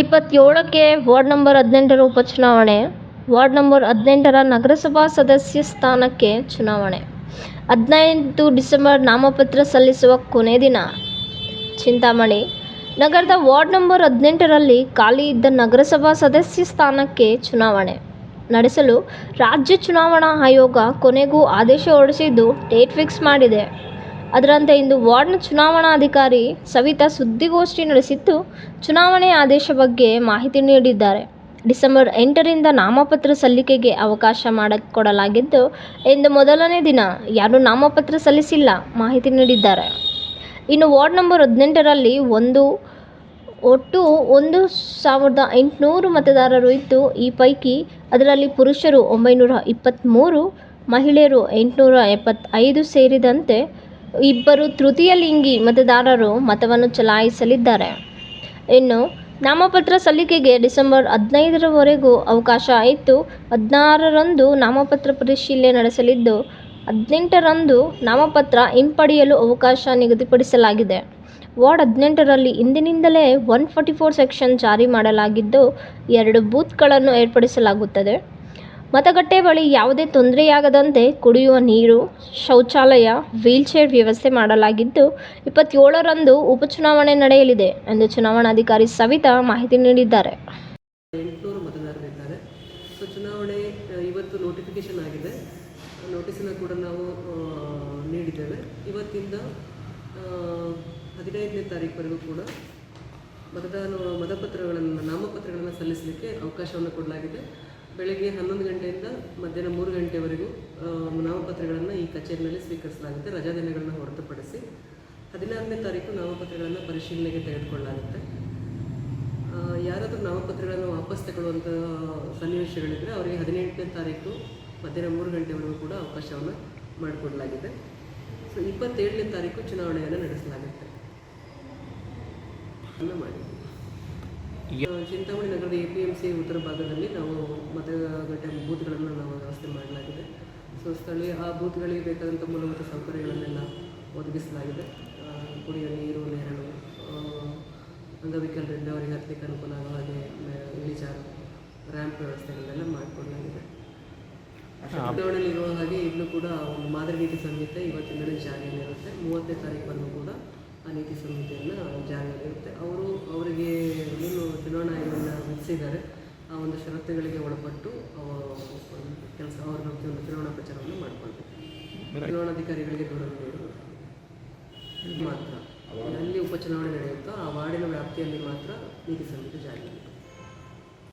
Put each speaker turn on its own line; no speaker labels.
ಇಪ್ಪತ್ತೇಳಕ್ಕೆ ward number ಹದಿನೆಂಟರ ಉಪಚುನಾವಣೆ, ward number ಹದಿನೆಂಟರ ನಗರಸಭಾ ಸದಸ್ಯ ಸ್ಥಾನಕ್ಕೆ ಚುನಾವಣೆ. ಹದಿನೈದು ಡಿಸೆಂಬರ್ ನಾಮಪತ್ರ ಸಲ್ಲಿಸುವ ಕೊನೆ ದಿನ. ಚಿಂತಾಮಣಿ, ನಗರದ ವಾರ್ಡ್ ನಂಬರ್ ಹದಿನೆಂಟರಲ್ಲಿ ಖಾಲಿ ಇದ್ದ ನಗರಸಭಾ ಸದಸ್ಯ ಸ್ಥಾನಕ್ಕೆ ಚುನಾವಣೆ. ನಡೆಸಲು ರಾಜ್ಯ ಚುನಾವಣಾ ಆಯೋಗ ಕೊನೆಗೂ ಆದೇಶ ಹೊರಡಿಸಿದ್ದು, ಡೇಟ್ ಫಿಕ್ಸ್ ಮಾಡಿದೆ. ಅದರಂತೆ ಇಂದು ವಾರ್ಡ್ನ ಚುನಾವಣಾಧಿಕಾರಿ ಸವಿತಾ ಸುದ್ದಿಗೋಷ್ಠಿ ನಡೆಸಿದ್ದು, ಚುನಾವಣೆ ಆದೇಶ ಬಗ್ಗೆ ಮಾಹಿತಿ ನೀಡಿದ್ದಾರೆ. ಡಿಸೆಂಬರ್ ಎಂಟರಿಂದ ನಾಮಪತ್ರ ಸಲ್ಲಿಕೆಗೆ ಅವಕಾಶ ಮಾಡಿಕೊಡಲಾಗಿದ್ದು, ಇಂದು ಮೊದಲನೇ ದಿನ ಯಾರೂ ನಾಮಪತ್ರ ಸಲ್ಲಿಸಿಲ್ಲ, ಮಾಹಿತಿ ನೀಡಿದ್ದಾರೆ. ಇನ್ನು ವಾರ್ಡ್ ನಂಬರ್ ಹದಿನೆಂಟರಲ್ಲಿ ಒಂದು, ಒಟ್ಟು ಒಂದು ಸಾವಿರದ ಎಂಟುನೂರು ಮತದಾರರು ಇದ್ದು, ಈ ಪೈಕಿ ಅದರಲ್ಲಿ ಪುರುಷರು ಒಂಬೈನೂರ ಇಪ್ಪತ್ತ್ಮೂರು, ಮಹಿಳೆಯರು ಎಂಟುನೂರ ಎಪ್ಪತ್ತೈದು ಸೇರಿದಂತೆ ಇಬ್ಬರು ತೃತೀಯ ಲಿಂಗಿ ಮತದಾರರು ಮತವನ್ನು ಚಲಾಯಿಸಲಿದ್ದಾರೆ. ಇನ್ನು ನಾಮಪತ್ರ ಸಲ್ಲಿಕೆಗೆ ಡಿಸೆಂಬರ್ ಹದಿನೈದರವರೆಗೂ ಅವಕಾಶ ಇದ್ದು ಹದಿನಾರರಂದು ನಾಮಪತ್ರ ಪರಿಶೀಲನೆ ನಡೆಸಲಿದ್ದು, ಹದಿನೆಂಟರಂದು ನಾಮಪತ್ರ ಹಿಂಪಡೆಯಲು ಅವಕಾಶ ನಿಗದಿಪಡಿಸಲಾಗಿದೆ. ವಾರ್ಡ್ ಹದಿನೆಂಟರಲ್ಲಿ ಇಂದಿನಿಂದಲೇ ಒನ್ ಫಾರ್ಟಿ ಫೋರ್ ಸೆಕ್ಷನ್ ಜಾರಿ ಮಾಡಲಾಗಿದ್ದು, ಎರಡು ಬೂತ್ಗಳನ್ನು ಏರ್ಪಡಿಸಲಾಗುತ್ತದೆ. ಮತಗಟ್ಟೆ ಬಳಿ ಯಾವುದೇ ತೊಂದರೆಯಾಗದಂತೆ ಕುಡಿಯುವ ನೀರು, ಶೌಚಾಲಯ, ವೀಲ್ಚೇರ್ ವ್ಯವಸ್ಥೆ ಮಾಡಲಾಗಿದ್ದು, ಇಪ್ಪತ್ತೇಳರಂದು ಉಪಚುನಾವಣೆ ನಡೆಯಲಿದೆ ಎಂದು ಚುನಾವಣಾಧಿಕಾರಿ ಸವಿತಾ ಮಾಹಿತಿ ನೀಡಿದ್ದಾರೆ.
ಎಂಟುನೂರು ಮತದಾರರಿದ್ದಾರೆ ಸೊ, ಚುನಾವಣೆ ಇವತ್ತು ನೋಟಿಫಿಕೇಶನ್ ಆಗಿದೆ. ನೋಟಿಸನ್ನು ಕೂಡ ನಾವು ನೀಡಿದ್ದೇವೆ. ಇವತ್ತಿಂದ ಹದಿನೈದನೇ ತಾರೀಕುವರೆಗೂ ಕೂಡ ಮತದಾನ, ಮತಪತ್ರಗಳನ್ನು, ನಾಮಪತ್ರಗಳನ್ನು ಸಲ್ಲಿಸಲಿಕ್ಕೆ ಅವಕಾಶವನ್ನು ಕೊಡಲಾಗಿದೆ. ಬೆಳಗ್ಗೆ ಹನ್ನೊಂದು ಗಂಟೆಯಿಂದ ಮಧ್ಯಾಹ್ನ ಮೂರು ಗಂಟೆವರೆಗೂ ನಾಮಪತ್ರಗಳನ್ನು ಈ ಕಚೇರಿನಲ್ಲಿ ಸ್ವೀಕರಿಸಲಾಗುತ್ತೆ. ರಜಾ ದಿನಗಳನ್ನು ಹೊರತುಪಡಿಸಿ ಹದಿನಾರನೇ ತಾರೀಕು ನಾಮಪತ್ರಗಳನ್ನು ಪರಿಶೀಲನೆಗೆ ತೆಗೆದುಕೊಳ್ಳಲಾಗುತ್ತೆ. ಯಾರಾದರೂ ನಾಮಪತ್ರಗಳನ್ನು ವಾಪಸ್ ತಗೊಳ್ಳುವಂಥ ಸನ್ನಿವೇಶಗಳಿದ್ದರೆ ಅವರಿಗೆ ಹದಿನೆಂಟನೇ ತಾರೀಕು ಮಧ್ಯಾಹ್ನ ಮೂರು ಗಂಟೆವರೆಗೂ ಕೂಡ ಅವಕಾಶವನ್ನು ಮಾಡಿಕೊಡಲಾಗಿದೆ. ಸೊ ಇಪ್ಪತ್ತೇಳನೇ ತಾರೀಕು ಚುನಾವಣೆಯನ್ನು ನಡೆಸಲಾಗುತ್ತೆ. ಆ, ಚಿಂತಾಮಣಿ ನಗರದ ಎ ಪಿ ಎಂ ಸಿ ಉತ್ತರ ಭಾಗದಲ್ಲಿ ನಾವು ಮತಗಟ್ಟೆ ಬೂತ್ಗಳನ್ನು ನಾವು ವ್ಯವಸ್ಥೆ ಮಾಡಲಾಗಿದೆ. ಸೊ ಸ್ಥಳೀಯ ಆ ಬೂತ್ಗಳಿಗೆ ಬೇಕಾದಂಥ ಮೂಲಭೂತ ಸೌಕರ್ಯಗಳನ್ನೆಲ್ಲ ಒದಗಿಸಲಾಗಿದೆ. ಕುಡಿಯುವ ನೀರು ನೆರಳು ಅಂಗವಿಕಲ್ ಅಂಗವಿಕಲರಿಂದ ಅವರಿಗೆ ಹತ್ತಲಿಕ್ಕೆ ಅನುಕೂಲ ಆಗೋ ಹಾಗೆ ಇಳಿಜಾರು ರ್ಯಾಂಪ್ ವ್ಯವಸ್ಥೆಗಳನ್ನೆಲ್ಲ ಮಾಡಿಕೊಡಲಾಗಿದೆ ಚುನಾವಣೆಯಲ್ಲಿ ಇರುವ ಹಾಗೆ ಇಲ್ಲೂ ಕೂಡ ಒಂದು ಮಾದರಿ ನೀತಿ ಸಂಹಿತೆ ಇವತ್ತಿನ ಜಾರಿಯಲ್ಲಿರುತ್ತೆ. ಮೂವತ್ತನೇ ತಾರೀಕುವರೆಗೂ ಕೂಡ ಆ ನೀತಿ ಸಂಹಿತೆಯನ್ನು ಜಾರಿಯಲ್ಲಿರುತ್ತೆ. ಅವರು ಆಯೋಗವನ್ನು ಆ ಒಂದು ಷರತ್ತುಗಳಿಗೆ ಒಳಪಟ್ಟು ಕೆಲಸ ಅವರ ಒಂದು ಚುನಾವಣಾ ಪ್ರಚಾರವನ್ನು ಮಾಡಿಕೊಳ್ಬೇಕು. ಚುನಾವಣಾಧಿಕಾರಿಗಳಿಗೆ ದೂರ ಮಾತ್ರ. ಎಲ್ಲಿ ಉಪಚುನಾವಣೆ ನಡೆಯುತ್ತೋ ಆ ವಾರ್ಡಿನ ವ್ಯಾಪ್ತಿಯಲ್ಲಿ ಮಾತ್ರ ನೀತಿ ಸಂಹಿತೆ ಜಾರಿಯಲ್ಲಿದೆ